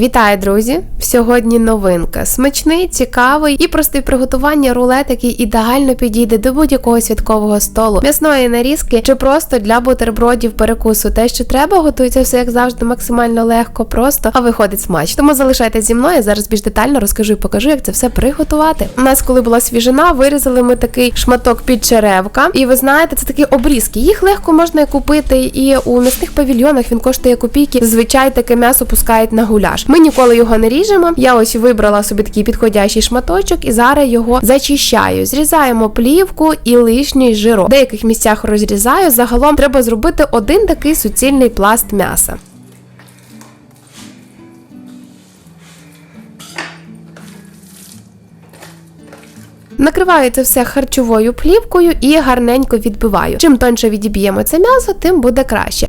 Вітаю, друзі! Сьогодні новинка. Смачний, цікавий і простий в приготуванні рулет, який ідеально підійде до будь-якого святкового столу, м'ясної нарізки чи просто для бутербродів перекусу. Те, що треба, готується все як завжди максимально легко, просто, а виходить смачно. Тому залишайтесь зі мною. я Зараз більш детально розкажу і покажу, як це все приготувати. У нас, коли була свіжина, вирізали ми такий шматок під черевка. І ви знаєте, це такі обрізки. Їх легко можна купити і у м'ясних павільйонах. Він коштує копійки. Зазвичай таке м'ясо пускають на гуляш. Ми ніколи його не ріжемо. Я ось вибрала собі такий підходящий шматочок і зараз його зачищаю. Зрізаємо плівку і лишній жирок. В деяких місцях розрізаю. Загалом треба зробити один такий суцільний пласт м'яса. Накриваю це все харчовою плівкою і гарненько відбиваю. Чим тоньше відіб'ємо це м'ясо, тим буде краще.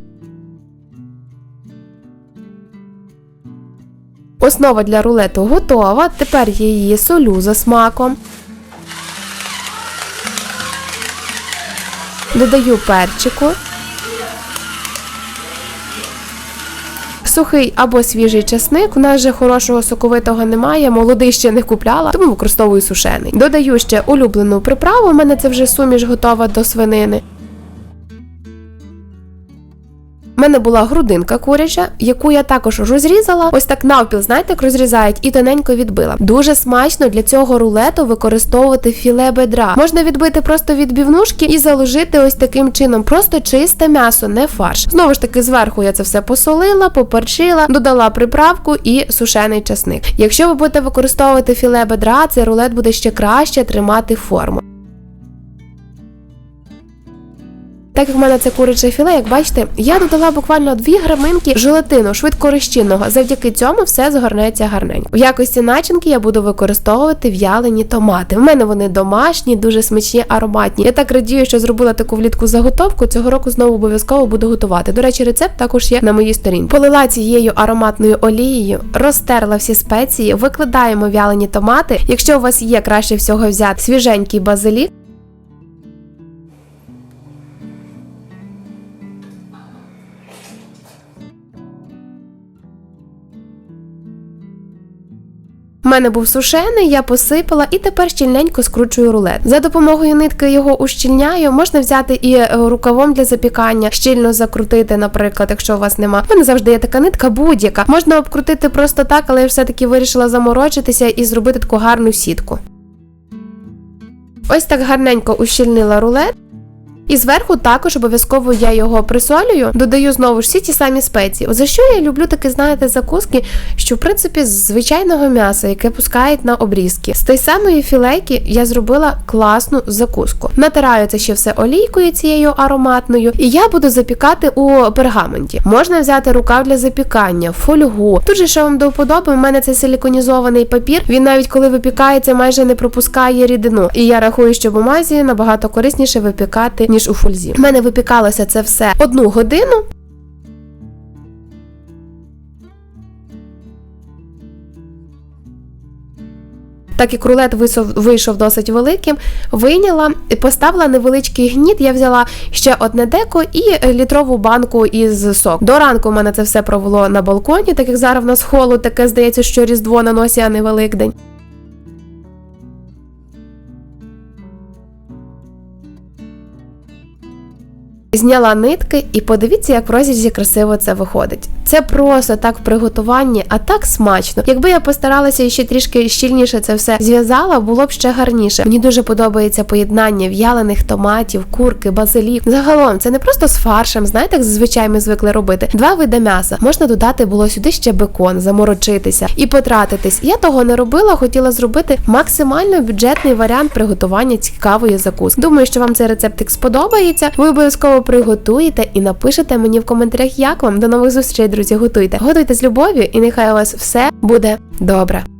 Основа для рулету готова. Тепер я її солю за смаком. Додаю перчику. Сухий або свіжий часник. У нас вже хорошого соковитого немає, молодий ще не купляла, тому використовую сушений. Додаю ще улюблену приправу. У мене це вже суміш готова до свинини. У мене була грудинка куряча, яку я також розрізала. Ось так навпіл, знаєте, як розрізають, і тоненько відбила. Дуже смачно для цього рулету використовувати філе бедра. Можна відбити просто відбівнушки і заложити ось таким чином. Просто чисте м'ясо, не фарш. Знову ж таки, зверху я це все посолила, поперчила, додала приправку і сушений часник. Якщо ви будете використовувати філе бедра, цей рулет буде ще краще тримати форму. Так як в мене це куряче філе, як бачите, я додала буквально 2 граминки желатину швидкорозчинного. Завдяки цьому все згорнеться гарненько. В якості начинки я буду використовувати в'ялені томати. В мене вони домашні, дуже смачні, ароматні. Я так радію, що зробила таку влітку заготовку. Цього року знову обов'язково буду готувати. До речі, рецепт також є на моїй сторінці. Полила цією ароматною олією, розтерла всі спеції, викладаємо в'ялені томати. Якщо у вас є краще всього взяти свіженький базилік. У мене був сушений, я посипала і тепер щільненько скручую рулет. За допомогою нитки його ущільняю. Можна взяти і е, рукавом для запікання, щільно закрутити, наприклад, якщо у вас нема. У мене завжди є така нитка, будь-яка. Можна обкрутити просто так, але я все-таки вирішила заморочитися і зробити таку гарну сітку. Ось так гарненько ущільнила рулет. І зверху також обов'язково я його присолюю, додаю знову ж всі ті самі спеції. От За що я люблю такі, знаєте, закуски, що в принципі з звичайного м'яса, яке пускають на обрізки. З тієї самої філейки я зробила класну закуску. Натираю це ще все олійкою цією ароматною, і я буду запікати у пергаменті. Можна взяти рукав для запікання, фольгу. Тут же що вам до вподоби, у мене це силіконізований папір. Він навіть коли випікається, майже не пропускає рідину. І я рахую, що бумазі набагато корисніше випікати, ніж у фользі. У мене випікалося це все одну годину. Так як рулет вийшов досить великим, вийняла поставила невеличкий гніт. Я взяла ще одне деко і літрову банку із сок. До ранку в мене це все провело на балконі, так як зараз в нас холод, таке здається, що Різдво на носі, а не Великдень. Зняла нитки і подивіться, як в розрізі красиво це виходить. Це просто так в приготуванні, а так смачно. Якби я постаралася ще трішки щільніше це все зв'язала, було б ще гарніше. Мені дуже подобається поєднання в'ялених томатів, курки, базилік. Загалом це не просто з фаршем, знаєте, як зазвичай ми звикли робити. Два види м'яса. Можна додати було сюди ще бекон, заморочитися і потратитись. Я того не робила, хотіла зробити максимально бюджетний варіант приготування цікавої закуски. Думаю, що вам цей рецептик сподобається. Ви приготуєте і напишете мені в коментарях, як вам. До нових зустрічей, друзі, готуйте. Готуйте з любов'ю, і нехай у вас все буде добре.